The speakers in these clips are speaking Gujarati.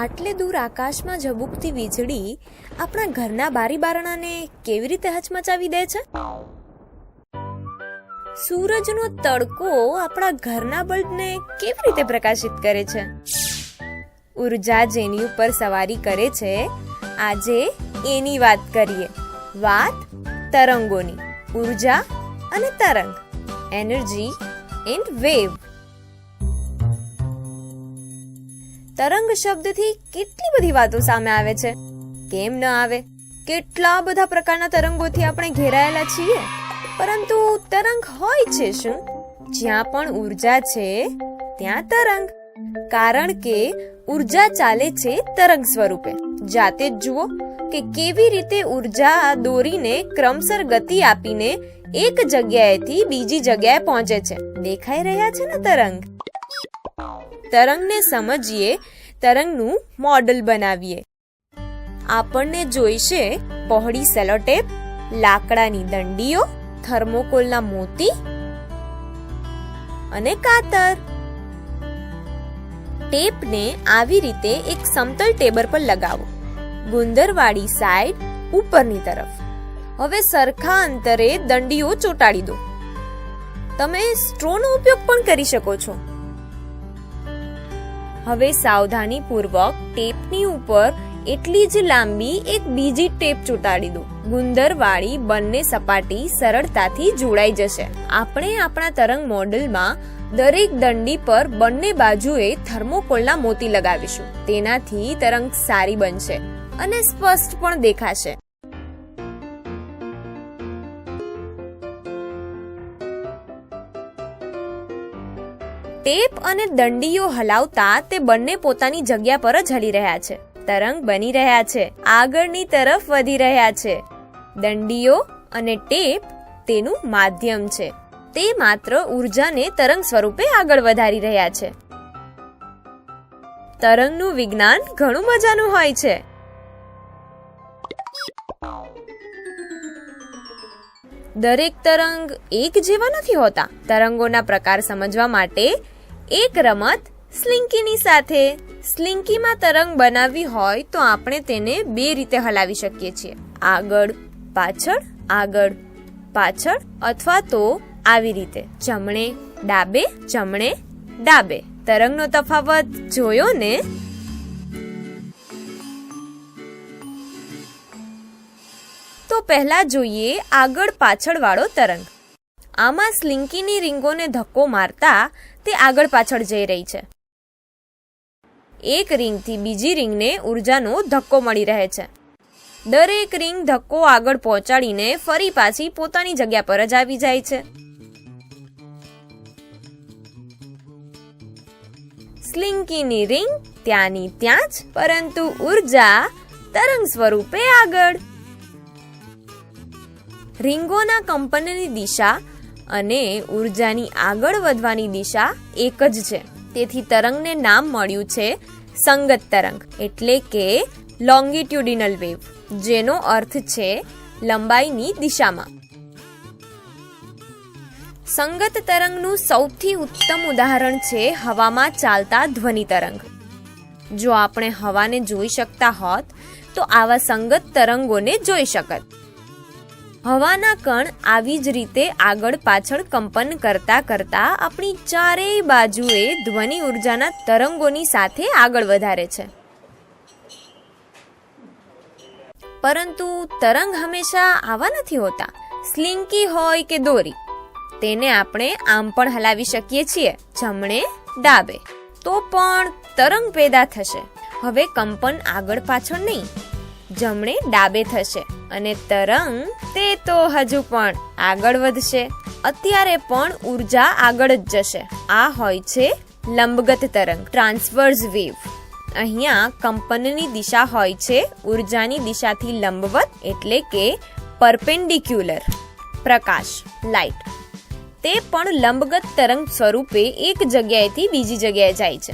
આટલે દૂર આકાશમાં ઝબૂકતી વીજળી આપણા ઘરના બારી બારણાને કેવી રીતે હચમચાવી દે છે? સૂરજનો તડકો આપણા ઘરના બલ્બને કેવી રીતે પ્રકાશિત કરે છે? ઊર્જા જેની ઉપર સવારી કરે છે, આજે એની વાત કરીએ. વાત તરંગોની. ઊર્જા અને તરંગ. Energy and wave. તરંગ શબ્દથી કેટલી બધી વાતો સામે આવે છે? કેમ ન આવે? કેટલા બધા પ્રકારના તરંગોથી આપણે ઘેરાયેલા છીએ? પરંતુ તરંગ હોય છે શું? જ્યાં પણ ઊર્જા છે, ત્યાં તરંગ. કારણ કે ઊર્જા ચાલે છે તરંગ સ્વરૂપે. જાતે જ જુઓ કે કેવી રીતે ઊર્જા દોરીને ક્રમસર ગતિ આપીને એક જગ્યાએથી બીજી જગ્યાએ પહોંચે છે. દેખાઈ રહ્યા છે ને તરંગ? તરંગને સમજીએ, તરંગનું મોડલ બનાવીએ. આપણને જોઈશે પહોળી સેલોટેપ, લાકડાની દંડીઓ, થર્મોકોલના મોતી અને કાતર. ટેપને આવી રીતે એક સમતલ ટેબર પર લગાવો. ગુંદરવાળી સાઈડ ઉપરની તરફ. હવે સરખા અંતરે દંડીઓ ચોંટાડી દો. તમે સ્ટ્રોનો ઉપયોગ પણ કરી શકો છો. હવે સાવધાની પૂર્વક ટેપની ઉપર એટલી જ લાંબી એક બીજી ટેપ ચોંટાડી દો. ગુંદરવાળી બંને સપાટી સરળતાથી જોડાઈ જશે. આપણે આપણા તરંગ મોડેલમાં દરેક દંડી પર બંને બાજુએ થર્મોકોલના મોતી લગાવીશું. તેનાથી તરંગ સારી બનશે અને સ્પષ્ટ પણ દેખાશે. ટેપ અને દંડીઓ હલાવતા તે બંને પોતાની જગ્યા પર જ હલી રહ્યા છે. તરંગ બની રહ્યા છે. આગળની તરફ વધી રહ્યા છે. દંડીઓ અને ટેપ તેનું માધ્યમ છે. તે માત્ર ઉર્જાને તરંગ સ્વરૂપે આગળ વધારી રહ્યા છે. તરંગનું વિજ્ઞાન ઘણું મજાનું હોય છે. દરેક તરંગ એક જેવા નથી હોતા. તરંગોના પ્રકાર સમજવા માટે એક રમત સ્લિંકીની સાથે. સ્લિંકીમાં તરંગ બનાવવી હોય તો આપણે તેને બે રીતે હલાવી શકીએ છીએ. આગળ, પાછળ આગળ, પાછળ અથવા તો આવી રીતે. જમણે, ડાબે જમણે, ડાબે. તરંગનો તફાવત જોયો ને? તો પહેલા જોઈએ આગળ પાછળ વાળો તરંગ. આમાં સ્લિંકીની રીંગોને ધક્કો મારતા તે આગળ પાછળ જઈ રહી છે. એક રિંગથી બીજી રિંગને ઉર્જાનો ધક્કો મળી રહે છે. દરેક રિંગ ધક્કો આગળ પહોંચાડીને ફરી પાછી પોતાની જગ્યા પર જ આવી જાય છે. સ્લિંકીની રિંગ ત્યાંની ત્યાં જ, પરંતુ ઊર્જા તરંગ સ્વરૂપે આગળ. રિંગોના કંપનની દિશા અને ઉર્જાની આગળ વધવાની દિશા એક જ છે. તેથી તરંગને નામ મળ્યું છે સંગત તરંગ, એટલે કે લોંગિટ્યુડિનલ વેવ જેનો અર્થ છે લંબાઈની દિશામાં. સંગત તરંગનું સૌથી ઉત્તમ ઉદાહરણ છે હવામાં ચાલતા ધ્વનિ તરંગ. જો આપણે હવાને જોઈ શકતા હોત, તો આવા સંગત તરંગોને જોઈ શકત. હવાના કણ આવી જ રીતે આગળ પાછળ કંપન કરતા કરતા આપણી ચારેય બાજુએ ધ્વનિ ઉર્જાના તરંગોની સાથે આગળ વધારે છે. પરંતુ તરંગ હંમેશા આવા નથી હોતા. સ્લિંકી હોય કે દોરી, તેને આપણે આમ પણ હલાવી શકીએ છીએ, જમણે ડાબે. તો પણ તરંગ પેદા થશે. હવે કંપન આગળ પાછળ નહીં, જમણે ડાબે થશે. અને તરંગ તે તો હજુ પણ આગળ વધશે. અત્યારે પણ ઊર્જા આગળ જ જશે. આ હોય છે લંબગત તરંગ ટ્રાન્સવર્સ વેવ અહીંયા કંપનની દિશા હોય છે ઉર્જાની દિશાથી લંબવત એટલે કે પરપેન્ડિક્યુલર પ્રકાશ લાઇટ તે પણ લંબગત તરંગ સ્વરૂપે એક જગ્યાએથી બીજી જગ્યાએ જાય છે.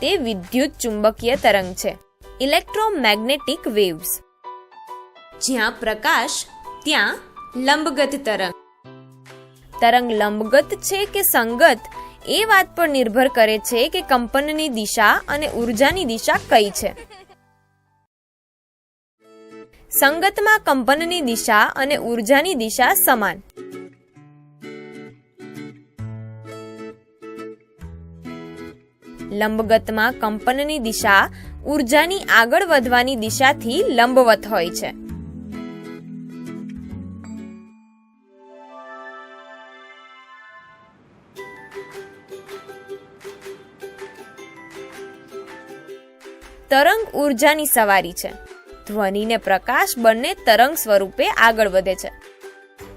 તે વિદ્યુત ચુંબકીય તરંગ છે. Electromagnetic waves. જ્યાં પ્રકાશ, ત્યાં લંબગત તરંગ. તરંગ લંબગત છે કે સંગત? એ વાત પર નિર્ભર કરે છે કે કંપનની દિશા અને ઉર્જાની દિશા કઈ છે. સંગતમાં કંપનની દિશા અને ઉર્જાની દિશા સમાન. લંબગતમાં કંપનની દિશા ઉર્જાની આગળ વધવાની દિશાથી લંબવત હોય છે. તરંગ ઉર્જાની સવારી છે. ધ્વનિ ને પ્રકાશ બંને તરંગ સ્વરૂપે આગળ વધે છે.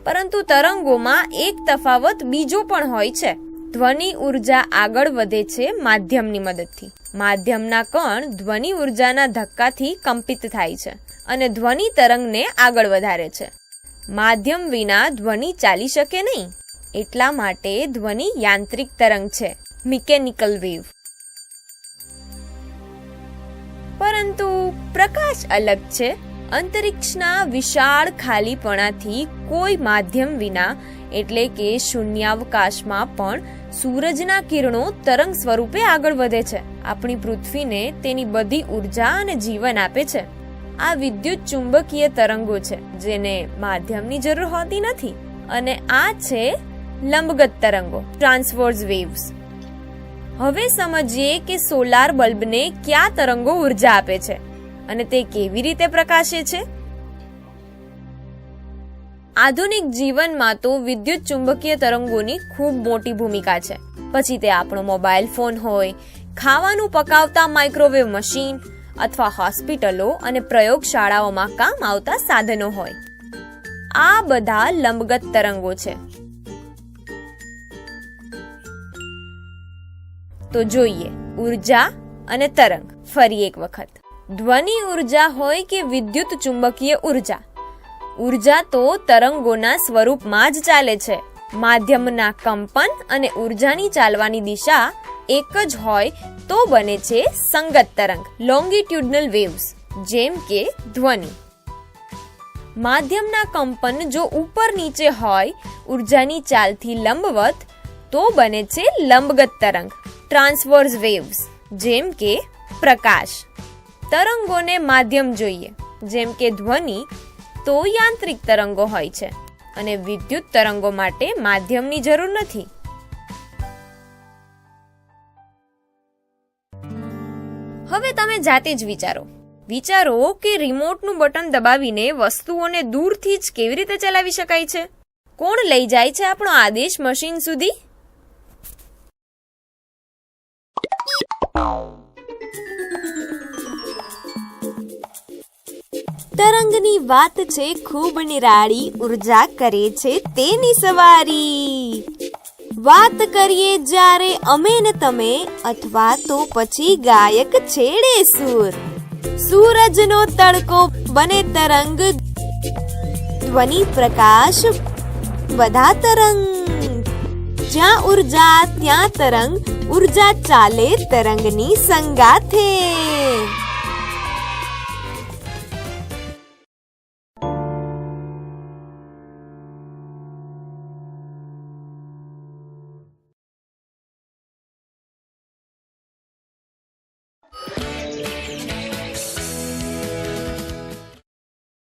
પરંતુ તરંગોમાં એક તફાવત બીજો પણ હોય છે. ધ્વનિ ઊર્જા આગળ વધે છે માધ્યમની મદદથી. માધ્યમના કણ ધ્વનિ ઉર્જાના ધક્કાથી કંપિત થાય છે અને ધ્વનિ તરંગને આગળ વધારે છે. માધ્યમ વિના ધ્વનિ ચાલી શકે નહીં. એટલા માટે ધ્વનિ યાંત્રિક તરંગ છે. Mechanical wave. પરંતુ પ્રકાશ અલગ છે. અંતરિક્ષના વિશાળ ખાલીપણાથી કોઈ માધ્યમ વિના, એટલે કે શૂન્યાવકાશમાં પણ, સૂરજના કિરણો તરંગ સ્વરૂપે આગળ વધે છે. આપણી પૃથ્વીને તેની બધી ઊર્જા અને જીવન આપે છે. આ વિદ્યુત ચુંબકીય તરંગો છે, જેને માધ્યમની જરૂર હોતી નથી. અને આ છે લંબગત તરંગો, ટ્રાન્સવર્સ વેવ્સ. હવે સમજીએ કે સોલાર બલ્બને કયા તરંગો ઊર્જા આપે છે અને તે કેવી રીતે પ્રકાશે છે? આધુનિક જીવનમાં તો વિદ્યુત ચુંબકીય તરંગોની ખૂબ મોટી ભૂમિકા છે. પછી તે આપણો મોબાઈલ ફોન હોય, ખાવાનું પકાવતા માઇક્રોવેવ મશીન અથવા હોસ્પિટલો અને પ્રયોગશાળાઓમાં કામ આવતા સાધનો હોય. આ બધા લંબગત તરંગો છે. તો જોઈએ, ઊર્જા અને તરંગ, ફરી એક વખત. ધ્વનિ ઊર્જા હોય કે વિદ્યુત ચુંબકીય ઊર્જા? ઊર્જા તો તરંગોના સ્વરૂપમાં જ ચાલે છે. માધ્યમના કંપન અને ઉર્જાની ચાલવાની દિશા એક જ હોય તો બને છે સંગત તરંગ લોંગિટ્યુડનલ વેવ્સ જેમ કે ધ્વનિ. માધ્યમના કંપન જો ઉપર નીચે હોય, ઉર્જાની ચાલથી લંબવત, તો બને છે લંબગત તરંગ ટ્રાન્સવર્સ વેવ્સ, જેમ કે પ્રકાશ. તરંગોને માધ્યમ જોઈએ, જેમ કે ધ્વનિ તો યાંત્રિક તરંગો હોય છે, અને વિદ્યુત તરંગો માટે માધ્યમની જરૂર નથી. હવે તમે જાતે જ વિચારો. વિચારો કે રિમોટનું બટન દબાવીને વસ્તુઓને દૂરથી જ કેવી રીતે ચલાવી શકાય છે? કોણ લઈ જાય છે આપણો આદેશ મશીન સુધી? તરંગની વાત છે, ખૂબ નિરાળી ઊર્જા કરે છે તેની સવારી. વાત કરીએ જ્યારે અમે ને તમે અથવા તો પછી ગાયક છેડે સુર. સૂરજનો તડકો બને તરંગ, ધ્વનિ પ્રકાશ, બધા તરંગ. જ્યાં ઊર્જા, ત્યાં તરંગ, ઊર્જા ચાલે તરંગની સંગાથે.